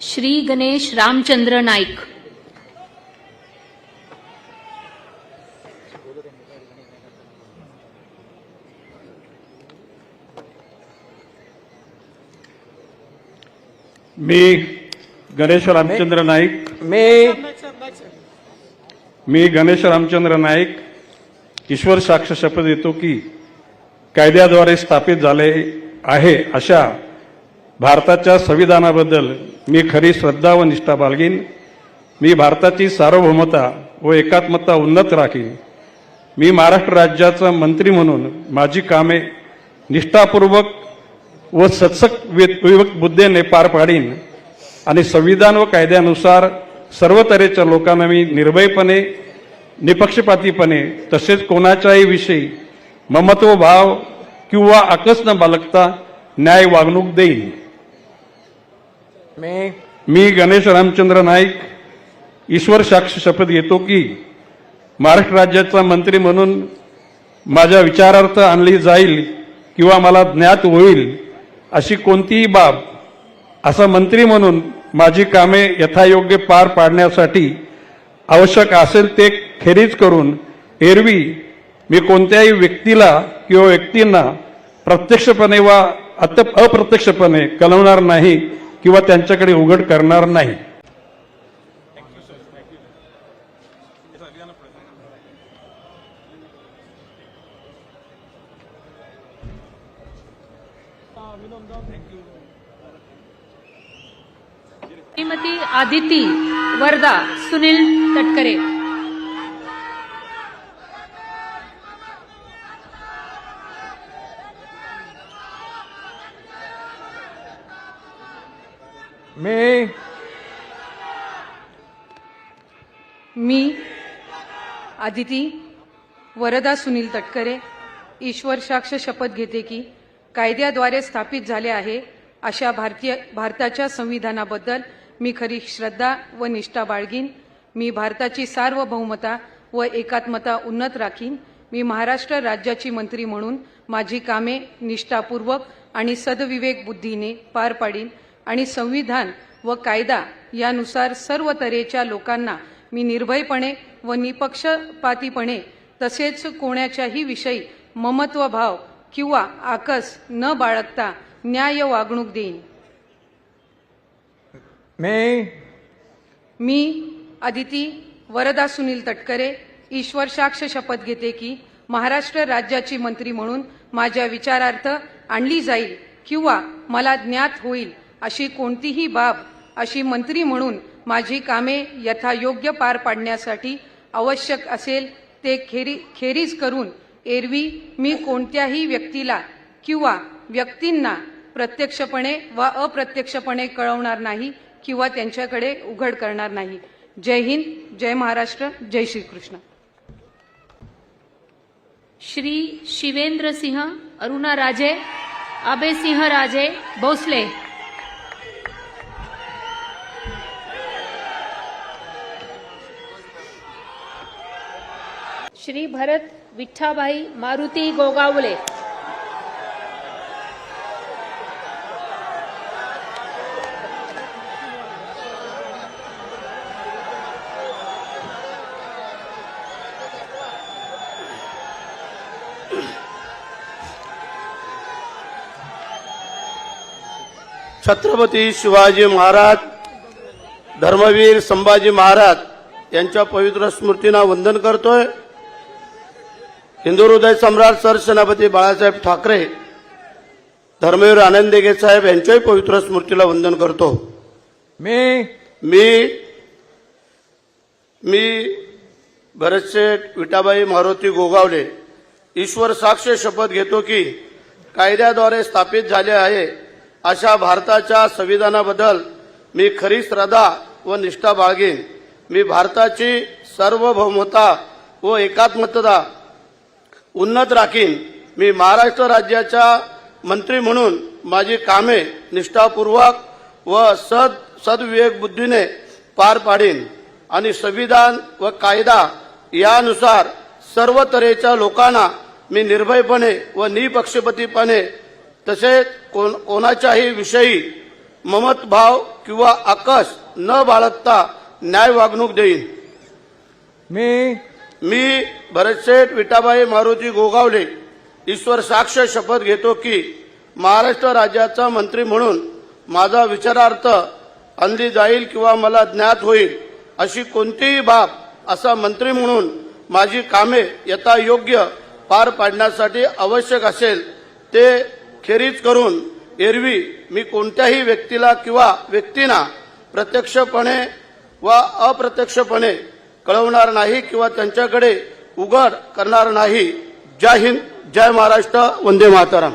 श्री गणेश रामचंद्र नाईक. मी गणेश रामचंद्र नाईक. मी मी गणेश रामचंद्र नाईक ईश्वर साक्ष शपथ देतो की कायद्याद्वारे स्थापित झाले आहे अशा भारताच्या संविधानाबद्दल मी खरी श्रद्धा व निष्ठा बाळगीन. मी भारताची सार्वभौमता व एकात्मता उन्नत राखीन. मी महाराष्ट्र राज्याचा मंत्री म्हणून माझी कामे निष्ठापूर्वक व सत्सक विवेक बुद्धेने पार पाडीन आणि संविधान व कायद्यानुसार सर्व तऱ्हेच्या लोकांना मी निर्भयपणे निपक्षपातीपणे तसेच कोणाच्याही विषयी ममत्व भाव किंवा आकस न बालकता न्याय वागणूक देईन. मी मी गणेश रामचंद्र नाईक ईश्वर साक्ष शपथ घेतो की महाराष्ट्र राज्याचा मंत्री म्हणून माझ्या विचारार्थ आणली जाईल किंवा मला ज्ञात होईल अशी कोणतीही बाब असा मंत्री म्हणून माझी कामे यथायोग्य पार पाडण्यासाठी आवश्यक असेल ते खेरीज करून एरवी मी कोणत्याही व्यक्तीला किंवा व्यक्तींना प्रत्यक्षपणे वा अत अप्रत्यक्षपणे कळवणार नाही. किंवा त्यांच्याकडे उघड करणार नाही. श्रीमती आदिती वर्धा सुनील तटकरे. मी मी आदिती वरदा सुनील तटकरे ईश्वर साक्ष शपथ घेते की कायद्याद्वारे स्थापित झाले आहे अशा भारतीय भारताच्या संविधानाबद्दल मी खरी श्रद्धा व निष्ठा बाळगीन. मी भारताची सार्वभौमता व एकात्मता उन्नत राखीन. मी महाराष्ट्र राज्याची मंत्री म्हणून माझी कामे निष्ठापूर्वक आणि सदविवेक बुद्धीने पार पाडीन. आणि संविधान व कायदा यानुसार सर्व तऱ्हेच्या लोकांना मी निर्भयपणे व निपक्षपातीपणे तसेच कोणाच्याही विषयी ममत्व भाव किंवा आकस न बाळगता न्याय वागणूक देईन. मी मी आदिती वरदा सुनील तटकरे ईश्वर साक्ष शपथ घेते की महाराष्ट्र राज्याची मंत्री म्हणून माझ्या विचारार्थ आणली जाईल किंवा मला ज्ञात होईल अशी कोणतीही बाब अशी मंत्री म्हणून माझी कामे यथायोग्य पार पाडण्यासाठी आवश्यक असेल ते खेरी खेरीज करून एरवी मी कोणत्याही व्यक्तीला किंवा व्यक्तींना प्रत्यक्षपणे वा अप्रत्यक्षपणे कळवणार नाही किंवा त्यांच्याकडे उघड करणार नाही. जय हिंद जय महाराष्ट्र जय श्रीकृष्ण. श्री शिवेंद्र सिंह अरुणा राजे अभय सिंह राजे भोसले. श्री भरत विठ्ठाबाई मारुती गोगावले. छत्रपती शिवाजी महाराज धर्मवीर संभाजी महाराज यांच्या पवित्र स्मृतींना वंदन करतोय. हिंदू हृदय सम्राट सरसेनापती बाळासाहेब ठाकरे धर्मवीर आनंद देगे साहेब यांच्याही पवित्र स्मृतीला वंदन करतो. मी मी मी भरतशेठ विटाबाई मारुती गोगावले ईश्वर साक्ष शपथ घेतो की कायद्याद्वारे स्थापित झाले आहे अशा भारताच्या संविधानाबद्दल मी खरी श्रद्धा व निष्ठा बाळगीन. मी भारताची सार्वभौमता व एकात्मता उन्नत राखीन. मी महाराष्ट्र राज्याच्या मंत्री म्हणून माझी कामे निष्ठापूर्वक व सद सद्विवेक बुद्धीने पार पाडीन आणि संविधान व कायदा यानुसार सर्व तऱ्हेच्या लोकांना मी निर्भयपणे व निपक्षपातीपणे तसेच कोण कोणाच्याही विषयी ममतभाव किंवा आकस न बाळगता न्याय वागणूक देईन. मी मी भरतशेठ विटाबाई मारुती गोगावले ईश्वर साक्ष शपथ घेतो की महाराष्ट्र राज्याचा मंत्री म्हणून माझा विचारार्थ अंधी जाईल किंवा मला ज्ञात होईल अशी कोणतीही बाब असा मंत्री म्हणून माझी कामे यथा योग्य पार पाडण्यासाठी आवश्यक असेल ते खेरीज करून एरवी मी कोणत्याही व्यक्तीला किंवा व्यक्तींना प्रत्यक्षपणे व अप्रत्यक्षपणे कळवणार नाही किंवा त्यांच्याकडे उघड करणार नाही. जय हिंद जय महाराष्ट्र वंदे मातरम.